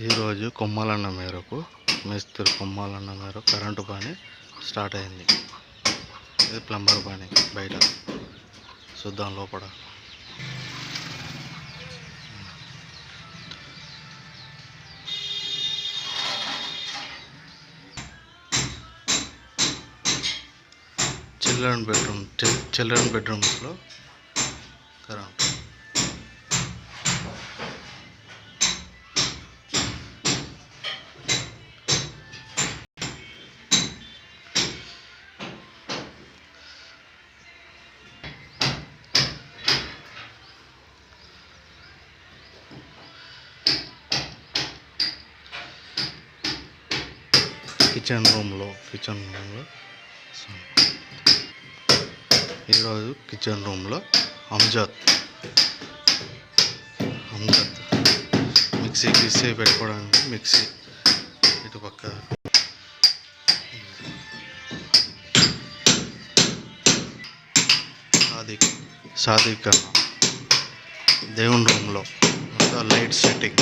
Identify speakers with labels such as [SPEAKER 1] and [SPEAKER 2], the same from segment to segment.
[SPEAKER 1] ఈరోజు కొమ్మాలన్న మేరకు మేస్త్రి కొమ్మాలన్న మేరకు కరెంటు పని స్టార్ట్ అయింది. ఇది ప్లంబర్ పని బయట. చూద్దాం లోపల. చిల్డ్రన్ బెడ్రూమ్ చిల్డ్రన్ బెడ్రూమ్స్లో కరెంట్. కిచెన్ రూమ్లో కిచెన్ రూమ్లో ఈరోజు కిచెన్ రూమ్లో అంజద్ అంజద్ మిక్సీ గిస్సీ పెట్టుకోవడానికి మిక్సీ ఇటు పక్క. సాదిక్ సాదిక్ దేవుని రూమ్లో లైట్ సెట్టింగ్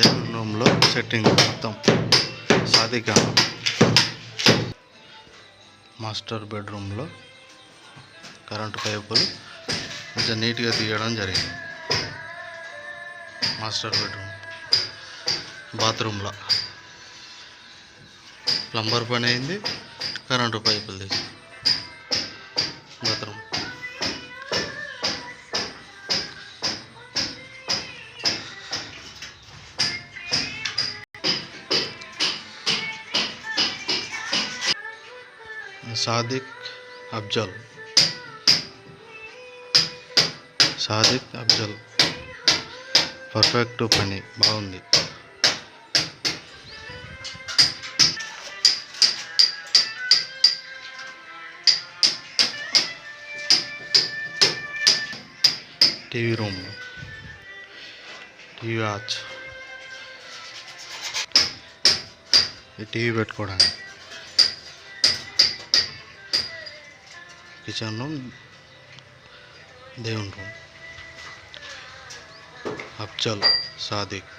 [SPEAKER 1] దేవుని రూమ్లో సెట్టింగ్ మొత్తం సాధిక మాస్టర్ బెడ్రూమ్లో కరెంటు పైపులు కొంచెం నీట్గా తీయడం జరిగింది. మాస్టర్ బెడ్రూమ్ బాత్రూమ్లో ప్లంబర్ పని అయింది కరెంటు పైపులు తీసి బాత్రూమ్ సాదిక్ అఫ్జల్ సాదిక్ అఫ్జల్ పర్ఫెక్ట్ పని బాగుంది టీవీ రూమ్ టీవీ వాచ్ ఈ టీవీ పెట్టుకోవడానికి కిచెన్ రూమ్ దేవుని రూమ్ అఫ్జల్ సాదిక్